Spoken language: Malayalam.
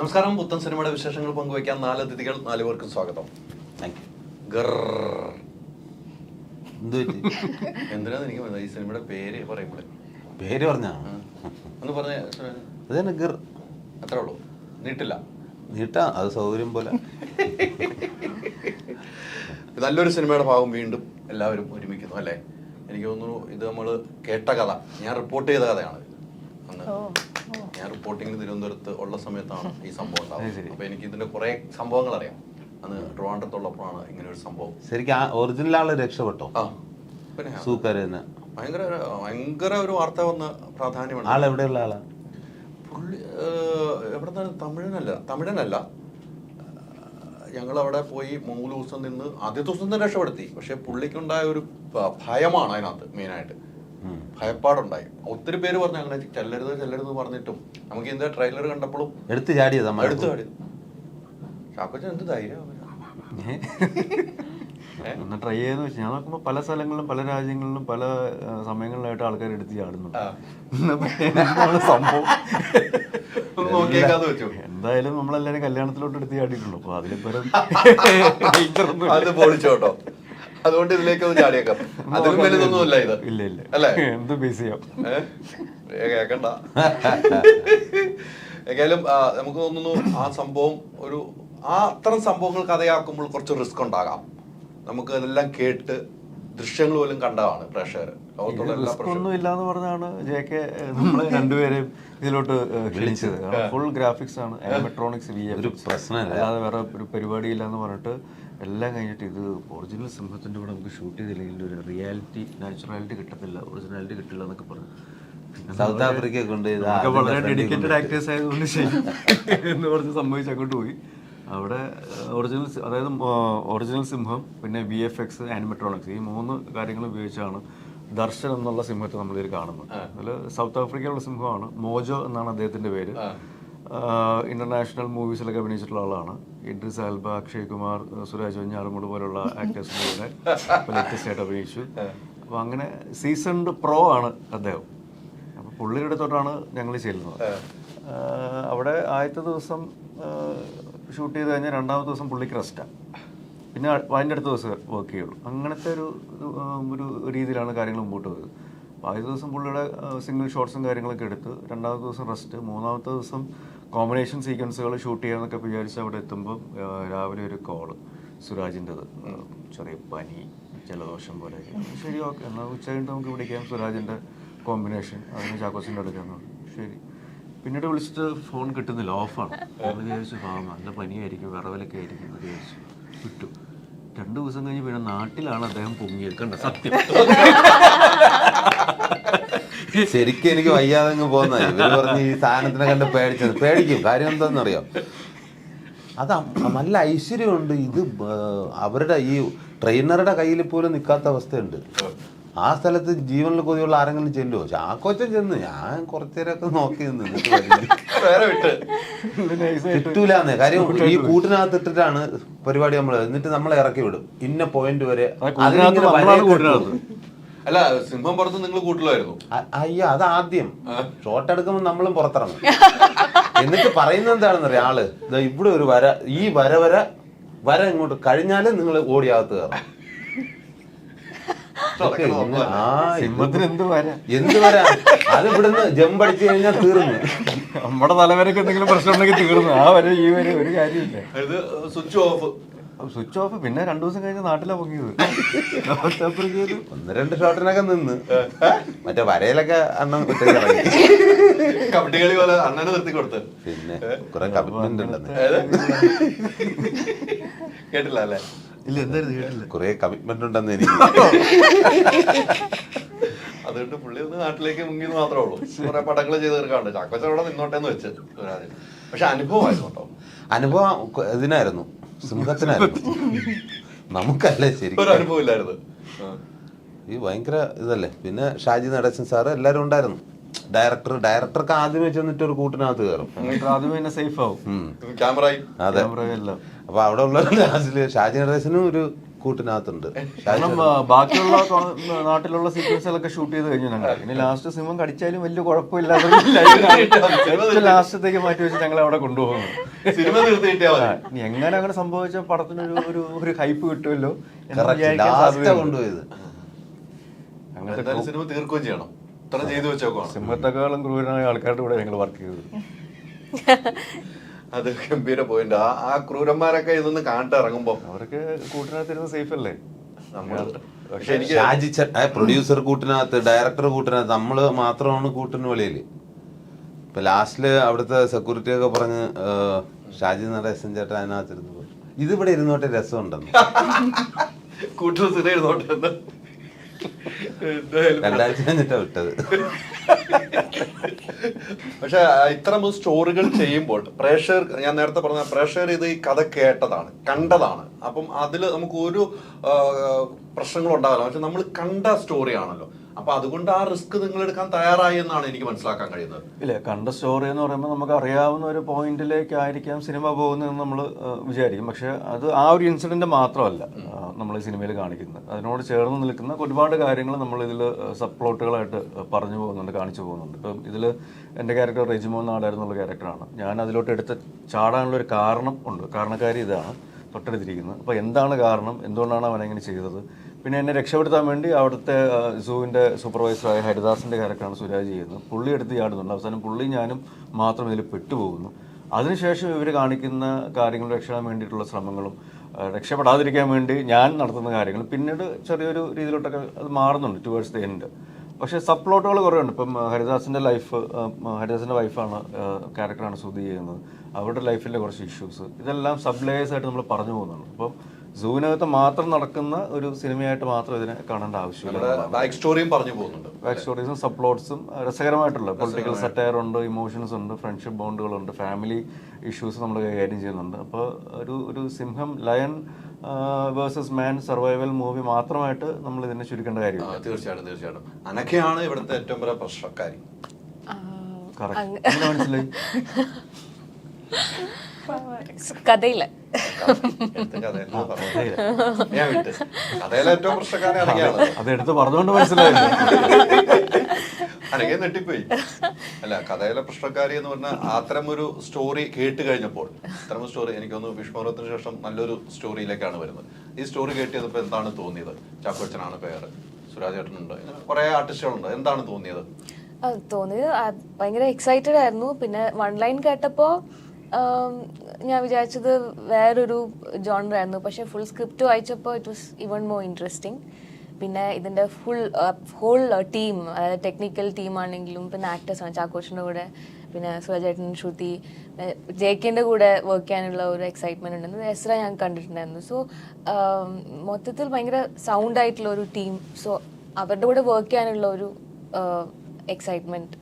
നമസ്കാരം. പുത്തൻ സിനിമയുടെ വിശേഷങ്ങൾ പങ്കുവയ്ക്കാൻ നാല് അതിഥികൾ നാലു പേർക്കും സ്വാഗതം. താങ്ക് യു ഗർറർ. എന്ത് എന്തിനാന്ന് എനിക്ക് മനസ്സിലായി. ഈ സിനിമയുടെ പേര് പറയുമ്പോഴേ. പേര് പറഞ്ഞാ? ഒന്ന് പറഞ്ഞു. അത് ഗർ. ഗിർ അത്രേ ഉള്ളൂ. നീട്ടില്ല. നീട്ടാ അത് സൗകര്യം പോലെ. നല്ലൊരു സിനിമയുടെ ഭാഗം വീണ്ടും എല്ലാവരും ഒരുമിക്കുന്നു അല്ലേ? എനിക്ക് തോന്നുന്നു ഇത് നമ്മൾ കേട്ട കഥ. ഞാൻ റിപ്പോർട്ട് ചെയ്ത കഥയാണ് അന്ന് ഞാൻ റിപ്പോർട്ടിങ്ങിന് തിരുവനന്തപുരത്ത് ഉള്ള സമയത്താണ് ഈ സംഭവം ഉണ്ടാവുന്നത് അപ്പൊ എനിക്ക് ഇതിന്റെ കുറെ സംഭവങ്ങൾ അറിയാം. അന്ന് ട്രിവാൻഡ്രത്തുള്ളപ്പോഴാണ് ഇങ്ങനെ ഒരു സംഭവം. ശരിക്കും ആ ഒറിജിനൽ ആൾ രക്ഷപ്പെട്ടോ? സൂപ്പർ ഭയങ്കര ഭയങ്കര ഒരു വാർത്ത വന്ന പ്രാധാന്യമാണ് ആൾ എവിടെയുള്ള ആളാ? പുള്ളി എവിടെ നിന്നാണ് തമിഴനല്ല തമിഴനല്ല. ഞങ്ങൾ അവിടെ പോയി മൂന്ന് ദിവസം നിന്ന് ആദ്യ ദിവസം തന്നെ രക്ഷപ്പെടുത്തി. പക്ഷെ പുള്ളിക്കുണ്ടായ ഒരു ഭയമാണ് അതിനകത്ത് മെയിനായിട്ട്. ഭയപ്പാടുണ്ടായി. ഒത്തിരി പേര് പറഞ്ഞു അങ്ങനെ ചെല്ലരുത് ചെല്ലരുത് പറഞ്ഞിട്ടും നമുക്ക് ഇതിന്റെ ട്രെയിലർ കണ്ടപ്പോഴും എടുത്തു ചാടിയത് എടുത്തു ചാടിയത് ചാക്കോച്ചൻ എന്ത് ധൈര്യം ഒന്ന് ട്രൈ ചെയ്തെന്ന് വെച്ചാൽ ഞാൻ നോക്കുമ്പോൾ പല സ്ഥലങ്ങളിലും പല രാജ്യങ്ങളിലും പല സമയങ്ങളിലായിട്ട് ആൾക്കാർ എടുത്ത് ചാടുന്നുണ്ട്. സംഭവം? എന്തായാലും നമ്മളെല്ലാരും കല്യാണത്തിലോട്ട് എടുത്ത് ചാടിയിട്ടുള്ളൂ അപ്പൊ അതിലിപ്പോ അത് പൊളിച്ചോട്ടോ. അതുകൊണ്ട് ഇതിലേക്ക് ഒന്ന് ചാടിയേക്കാം അതിലും വലുതൊന്നുമില്ല ഇത്. ഇല്ല ഇല്ല അല്ലേ? എന്ത് ബേസ് ചെയ്യാം കേക്കണ്ട. ഏതായാലും നമുക്ക് തോന്നുന്നു ആ സംഭവം ഒരു ആ അത്തരം സംഭവങ്ങൾ കഥയാക്കുമ്പോൾ കുറച്ച് റിസ്ക് ഉണ്ടാകാം. നമുക്ക് അതെല്ലാം കേട്ട് ദൃശ്യങ്ങൾ പോലും കണ്ടതാണ് പ്രേക്ഷകർ. ഒന്നും ഇല്ലാന്ന് പറഞ്ഞാണ് ജെ കെ നമ്മളെ രണ്ടുപേരെയും ഇതിലോട്ട് ക്ഷണിച്ചത്. ഫുൾ ഗ്രാഫിക്സ് ആണ്. ഇലക്ട്രോണിക്സ് വി ഒരു പ്രശ്നമില്ല. അല്ലാതെ വേറെ ഒരു പരിപാടി ഇല്ലാന്ന് പറഞ്ഞിട്ട് എല്ലാം കഴിഞ്ഞിട്ട് ഇത് ഒറിജിനൽ സിംഹത്തിന്റെ കൂടെ നമുക്ക് ഷൂട്ട് ചെയ്തില്ലെങ്കിൽ ഒരു റിയാലിറ്റി നാച്ചുറാലിറ്റി കിട്ടത്തില്ല. ഒറിജിനാലിറ്റി കിട്ടില്ല എന്നൊക്കെ പറഞ്ഞു. സൗത്ത് ആഫ്രിക്ക കൊണ്ട് വളരെ ഡെഡിക്കേറ്റഡ് ആക്ടേഴ്സ് ആയതുകൊണ്ട് ശരി. എന്ന് പറഞ്ഞ് സംഭവിച്ച് അങ്ങോട്ട് പോയി. അവിടെ ഒറിജിനൽ അതായത് ഒറിജിനൽ സിംഹം പിന്നെ വി എഫ് എക്സ് ആനിമെട്രോണിക്സ് ഈ മൂന്ന് കാര്യങ്ങൾ ഉപയോഗിച്ചാണ് ദർശൻ എന്നുള്ള സിംഹത്തെ നമ്മൾ ഇതിൽ കാണുന്നത്. അതിൽ സൗത്ത് ആഫ്രിക്കയിലുള്ള സിംഹമാണ്. മോജോ എന്നാണ് അദ്ദേഹത്തിന്റെ പേര്. ഇന്റർനാഷണൽ മൂവീസിലൊക്കെ അഭിനയിച്ചിട്ടുള്ള ആളാണ്. ഇഡ്രിസ് ആൽബ അക്ഷയ് കുമാർ സുരാജ് വെഞ്ഞാറമൂട് പോലുള്ള ആക്ടേഴ്സിനെ കൂടെ ലേറ്റസ്റ്റ് ആയിട്ട് അഭിനയിച്ചു. അപ്പൊ അങ്ങനെ സീസൺഡ് പ്രോ ആണ് അദ്ദേഹം. അപ്പോൾ പുള്ളിയുടെ അടുത്തോട്ടാണ് ഞങ്ങൾ ചെല്ലുന്നത്. അവിടെ ആദ്യത്തെ ദിവസം ഷൂട്ട് ചെയ്ത് കഴിഞ്ഞാൽ രണ്ടാമത്തെ ദിവസം പുള്ളിക്ക് റെസ്റ്റാണ് പിന്നെ അതിന്റെ അടുത്ത ദിവസം വർക്ക് ചെയ്യുള്ളൂ. അങ്ങനത്തെ ഒരു ഒരു, രീതിയിലാണ് കാര്യങ്ങൾ മുമ്പോട്ട് പോയത്. ആദ്യ ദിവസം പുള്ളിയുടെ സിംഗിൾ ഷോട്ട്സും കാര്യങ്ങളൊക്കെ എടുത്ത് രണ്ടാമത്തെ ദിവസം റെസ്റ്റ് മൂന്നാമത്തെ ദിവസം കോമ്പിനേഷൻ സീക്വൻസുകൾ ഷൂട്ട് ചെയ്യാന്നൊക്കെ വിചാരിച്ച് അവിടെ എത്തുമ്പോൾ രാവിലെ ഒരു കോൾ സുരാജിന്റെത്. ചെറിയ പനി ജലദോഷം പോലെ. ശരി ഓക്കെ. എന്നാൽ ഉച്ച കഴിഞ്ഞിട്ട് നമുക്ക് വിളിക്കാം സുരാജിന്റെ കോമ്പിനേഷൻ അതിന് ചാക്കോസിന്റെ എടുക്കാന്ന് പറഞ്ഞു. ശരി. പിന്നീട് വിളിച്ചിട്ട് ഫോൺ കിട്ടുന്നില്ല ഓഫാണ് വിചാരിച്ചു ആ നല്ല പനിയായിരിക്കും വിറവലൊക്കെ ആയിരിക്കും വിചാരിച്ചു. വിട്ടു. രണ്ടു ദിവസം കഴിഞ്ഞ് പിന്നെ നാട്ടിലാണ് അദ്ദേഹം പൊങ്ങിയത്. കണ്ട? സത്യം. ശരിക്കും എനിക്ക് വയ്യാതെ അങ്ങ് പോകുന്ന ഇവർ ഈ സാധനത്തിനെ കണ്ട് പേടിച്ചത്. പേടിക്കും. കാര്യം എന്താണെന്നറിയോ? അത് നല്ല ഐശ്വര്യമുണ്ട്. ഇത് അവരുടെ ഈ ട്രെയിനറുടെ കയ്യിൽ പോലും നിൽക്കാത്ത അവസ്ഥയുണ്ട്. ആ സ്ഥലത്ത് ജീവനിൽ കൊതിയുള്ള ആരെങ്കിലും ചെല്ലുമോ ചാക്കോച്ചൻ ചെന്ന്. ഞാൻ കുറച്ചേരൊക്കെ നോക്കി നിന്ന് കിട്ടൂലെന്ന് വേറെ വിട്ട്. കിട്ടൂലെന്നേ. കാര്യം ഈ കൂട്ടിനകത്ത് ഇട്ടിട്ടാണ് പരിപാടി നമ്മൾ എന്നിട്ട് നമ്മളെ ഇറക്കി വിടും. ഇന്ന പോയിന്റ് വരെ. അല്ല സിംഹം പുറത്ത് നിങ്ങൾ കൂട്ടിലായിരുന്നു. അയ്യോ അത് ആദ്യം. ഷോട്ട് എടുക്കുമ്പോൾ നമ്മളും പുറത്തിറങ്ങും. എന്നിട്ട് പറയുന്നത് എന്താണെന്നറിയാ ആൾ ദാ ഇവിടെ ഒരു വര. ഈ വര വര വര ഇങ്ങോട്ട് കഴിഞ്ഞാൽ നിങ്ങൾ ഓടിയാകത്ത് കയറാം ഇതൊക്കെ ഇങ്ങനെ- ആ, ഇത് സിംഹത്തിന് എന്ത് വരാ? എന്ത് വര? അത് ഇവിടുന്ന് ജമ്പടിച്ചു കഴിഞ്ഞാൽ തീർന്നു. നമ്മുടെ തലവരൊക്കെ എന്തെങ്കിലും പ്രശ്നം ഉണ്ടെങ്കിൽ തീർന്നു. ആ വരെ ഈ വരെ ഒരു കാര്യമില്ല. Switch off. സ്വിച്ച് ഓഫ് പിന്നെ രണ്ടു ദിവസം കഴിഞ്ഞ് നാട്ടിലാ പൊങ്ങിയത്. സൗത്ത് ആഫ്രിക്കയിൽ ഒന്ന് രണ്ട് ഷോട്ടിനൊക്കെ നിന്ന്. മറ്റേ വരയിലൊക്കെ അണ്ണൻ ഇറങ്ങി. പോലെ അണ്ണനെ നിർത്തി കൊടുത്ത്. പിന്നെ കുറെ കമ്മിറ്റ്മെന്റ് ഉണ്ടെന്ന്. കേട്ടില്ല അല്ലേ? ഇല്ല എന്തായിരുന്നു കേട്ടില്ല. കുറെ കമ്മിറ്റ്മെന്റ് ഉണ്ടെന്ന് എനിക്ക്. അതുകൊണ്ട് പുള്ളി ഒന്ന് നാട്ടിലേക്ക് മുങ്ങി മാത്രമേ ഉള്ളൂ. കുറെ പടങ്ങൾ ചെയ്ത് തീർക്കാണ്ട് ചാക്കോച്ച അവിടെ നിന്നോട്ടെന്ന് വെച്ച്. സുരാജ് പക്ഷെ അനുഭവമായിരുന്നു കേട്ടോ. അനുഭവം ഇതിനായിരുന്നു. സിംഹത്തിനായിരുന്നു. നമുക്കല്ലേ ഒരു ശരിക്കും അനുഭവം ഇല്ലായിരുന്നു. ആ. ഈ ഭയങ്കര ഇതല്ലേ. പിന്നെ ഷാജി നടേശൻ സാറ് എല്ലാരും ഉണ്ടായിരുന്നു. ഡയറക്ടർ ഡയറക്ടർക്ക് ആദ്യമേ ചെന്നിട്ട് ഒരു കൂട്ടിനകത്ത് കയറും. ആദ്യമേ സേഫ് ആവും ക്യാമറ ക്യാമറയും. അതെ. ക്യാമറ എല്ലാം. അപ്പൊ അവിടെ ഉള്ള ക്ലാസ്സിൽ ഷാജി നടേശനും ഒരു കൂട്ടിനകത്തുണ്ട്. ബാക്കിയുള്ള നാട്ടിലുള്ള സീക്വൻസുകളൊക്കെ ഷൂട്ട് ചെയ്ത് കഴിഞ്ഞു ഞങ്ങൾ ഇനി ലാസ്റ്റ് സിനിമ കടിച്ചാലും വലിയ കുഴപ്പമില്ലാതെ ലാസ്റ്റത്തേക്ക് മാറ്റി വെച്ച് ഞങ്ങൾ അവിടെ കൊണ്ടുപോകുന്നു സിനിമ തീർത്തിട്ടേ എങ്ങനെ അങ്ങനെ സംഭവിച്ച പടത്തിന് ഒരു ഒരു ഹൈപ്പ് കിട്ടുമല്ലോ. കൊണ്ടുപോയത്. അങ്ങനത്തെ സിനിമ തീർക്കുകയും ചെയ്യണം. ഇത്ര ചെയ്തു വെച്ചേക്കുവാണ്. സിംഹത്തെക്കാളും ക്രൂരനായ ആൾക്കാരുടെ കൂടെ ഞങ്ങൾ വർക്ക് ചെയ്തത് അത് ഗംഭീര പോയിന്റ് ആ ആ ക്രൂരന്മാരൊക്കെ ഇതൊന്ന് കാണിട്ട് ഇറങ്ങുമ്പോ. അവർക്ക് കൂട്ടിനകത്തിരുന്ന് സേഫ് അല്ലേ? പക്ഷെ എനിക്ക് ഷാജി പ്രൊഡ്യൂസർ കൂട്ടിനകത്ത് ഡയറക്ടർ കൂട്ടിനകത്ത് നമ്മൾ മാത്രമാണ് കൂട്ടിന് വെളിയിൽ ഇപ്പൊ ലാസ്റ്റിൽ അവിടുത്തെ സെക്യൂരിറ്റി ഒക്കെ പറഞ്ഞ് ഷാജി നടേശൻ ചേട്ടൻ അതിനകത്തിരുന്ന് പോയി. ഇതിവിടെ ഇരുന്നോട്ടെ രസമുണ്ടെന്ന്. കൂട്ടിന് സ്ഥിരം ഇരുന്നോട്ടെ രണ്ടാഴ്ച കഴിഞ്ഞിട്ടാ വിട്ടത്. പക്ഷെ ഇത്തരം സ്റ്റോറികൾ ചെയ്യുമ്പോൾ പ്രേക്ഷകർ ഞാൻ നേരത്തെ പറഞ്ഞ പ്രേക്ഷകർ ഇത് ഈ കഥ കേട്ടതാണ് കണ്ടതാണ്. അപ്പം അതിൽ നമുക്ക് ഒരു പ്രശ്നങ്ങളും ഉണ്ടാവില്ല പക്ഷെ നമ്മൾ കണ്ട സ്റ്റോറിയാണല്ലോ. അപ്പൊ അതുകൊണ്ട് ആ റിസ്ക് നിങ്ങൾ എടുക്കാൻ തയ്യാറായി എന്നാണ് എനിക്ക് മനസ്സിലാക്കാൻ കഴിയുന്നത്. ഇല്ല കണ്ട സ്റ്റോറി എന്ന് പറയുമ്പോൾ നമുക്ക് അറിയാവുന്ന ഒരു പോയിന്റിലേക്ക് ആയിരിക്കാം സിനിമ പോകുന്നതെന്ന് നമ്മൾ വിചാരിക്കും. പക്ഷെ അത് ആ ഒരു ഇൻസിഡന്റ് മാത്രമല്ല നമ്മൾ ഈ സിനിമയിൽ കാണിക്കുന്നത്. അതിനോട് ചേർന്ന് നിൽക്കുന്ന ഒരുപാട് കാര്യങ്ങൾ നമ്മൾ ഇതിൽ സബ്പ്ലോട്ടുകളായിട്ട് പറഞ്ഞു പോകുന്നുണ്ട് കാണിച്ചു പോകുന്നുണ്ട്. ഇപ്പം ഇതിൽ എന്റെ ക്യാരക്ടർ റെജിമോ നാടായിരുന്നുള്ള ക്യാരക്ടറാണ് ഞാൻ അതിലോട്ട് എടുത്ത് ചാടാനുള്ള ഒരു കാരണം ഉണ്ട്. കാരണക്കാരി ഇതാണ് തൊട്ടടുത്തിരിക്കുന്നത്. അപ്പോൾ എന്താണ് കാരണം? എന്തുകൊണ്ടാണ് അവൻ അങ്ങനെ ചെയ്തത്? പിന്നെ എന്നെ രക്ഷപ്പെടുത്താൻ വേണ്ടി അവിടുത്തെ സൂവിന്റെ സൂപ്പർവൈസറായ ഹരിദാസിന്റെ ക്യാരക്ടറാണ് സുരാജ് ചെയ്യുന്നത്. പുള്ളി എടുത്ത് ചാടുന്നുണ്ട് അവസാനം പുള്ളി ഞാനും മാത്രം ഇതിൽ പെട്ടുപോകുന്നു. അതിനുശേഷം ഇവർ കാണിക്കുന്ന കാര്യങ്ങൾ രക്ഷപ്പെടാൻ വേണ്ടിയിട്ടുള്ള ശ്രമങ്ങളും രക്ഷപ്പെടാതിരിക്കാൻ വേണ്ടി ഞാൻ നടത്തുന്ന കാര്യങ്ങൾ പിന്നീട് ചെറിയൊരു രീതിയിലോട്ടൊക്കെ അത് മാറുന്നുണ്ട് ടുവേഴ്സ് ദ എൻഡ് പക്ഷേ സബ് പ്ലോട്ടുകൾ കുറേ ഉണ്ട് ഇപ്പം ഹരിദാസിന്റെ ലൈഫ് ഹരിദാസിന്റെ വൈഫാണ് ക്യാരക്ടറാണ് സുധി ചെയ്യുന്നത്. അവരുടെ ലൈഫിലെ കുറച്ച് ഇഷ്യൂസ് ഇതെല്ലാം സബ് ലേയേഴ്സ് ആയിട്ട് നമ്മൾ പറഞ്ഞു പോകുന്നുണ്ട്. അപ്പം സൂവിനകത്ത് മാത്രം നടക്കുന്ന ഒരു സിനിമയായിട്ട് മാത്രം ഇതിനെ കാണേണ്ട ആവശ്യമില്ല. ബാക്ക് സ്റ്റോറിയും പറഞ്ഞു പോകുന്നുണ്ട്. ബാക്ക് സ്റ്റോറീസും സപ്ലോട്ട്സും രസകരമായിട്ടുള്ള പൊളിറ്റിക്കൽ സറ്റയർ ഉണ്ട് ഇമോഷൻസ് ഉണ്ട് ഫ്രണ്ട്ഷിപ്പ് ബോണ്ടുകളുണ്ട് ഫാമിലി ഇഷ്യൂസ് നമ്മൾ കൈകാര്യം ചെയ്യുന്നുണ്ട്. അപ്പോൾ ഒരു ഒരു സിംഹം lion versus man survival movie മാത്രമായിട്ട് നമ്മൾ ഇതിനെ ചുരുക്കേണ്ട കാര്യം കാര്യമില്ല തീർച്ചയായിട്ടും തീർച്ചയായിട്ടും. അനക്കയാണ് ഇവിടുത്തെ ഏറ്റവും വലിയ പ്രശ്നക്കാരി. കറക്റ്റ് മനസ്സിലായി? അതെടുത്ത് കഥയിലെ. ഏറ്റവും പ്രശ്നക്കാരി അനക്കയാണ് അത്. എടുത്ത് പറഞ്ഞുകൊണ്ട് മനസ്സിലായി അനക്കെ നെട്ടിപ്പോയി അല്ല കഥയിലെ പ്രശ്നക്കാരി എന്ന് പറഞ്ഞാൽ അത്തരം ഒരു സ്റ്റോറി കേട്ട് കഴിഞ്ഞപ്പോൾ അത്തരം സ്റ്റോറി എനിക്ക് തോന്നുന്നു വിഷ്ണുപുരത്തിന് ശേഷം നല്ലൊരു സ്റ്റോറിയിലേക്കാണ് വരുന്നത്. ഈ സ്റ്റോറി കേട്ട് ചെയ്തപ്പോൾ എന്താണ് തോന്നിയത്? ചാക്കോച്ചനാണ് പേര്. സുരാജ് ചേട്ടനുണ്ട്? ഇങ്ങനെ കുറെ ആർട്ടിസ്റ്റുകളുണ്ട്. എന്താണ് തോന്നിയത്? തോന്നിയത് ഭയങ്കര എക്സൈറ്റഡ് ആയിരുന്നു. പിന്നെ വൺ ലൈൻ കേട്ടപ്പോൾ ഞാൻ വിചാരിച്ചത് വേറൊരു ജോണർ ആയിരുന്നു പക്ഷെ ഫുൾ സ്ക്രിപ്റ്റ് വായിച്ചപ്പോൾ it was even more interesting പിന്നെ ഇതിന്റെ ഫുൾ ഹോൾ ടീം അതായത് ടെക്നിക്കൽ ടീമാണെങ്കിലും പിന്നെ ആക്ടേഴ്സാണ് ചാക്കോച്ചിന്റെ കൂടെ പിന്നെ സുരജേട്ടൻ ശ്രുതി ജെ കെന്റെ കൂടെ വർക്ക് ചെയ്യാനുള്ള ഒരു എക്സൈറ്റ്മെന്റ് ഉണ്ടെന്ന് എസ്ര ഞാൻ കണ്ടിട്ടുണ്ടായിരുന്നു. സോ മൊത്തത്തിൽ ഭയങ്കര സൗണ്ട് ആയിട്ടുള്ള ഒരു ടീം സോ അവരുടെ കൂടെ വർക്ക് ചെയ്യാനുള്ള ഒരു എക്സൈറ്റ്മെന്റ്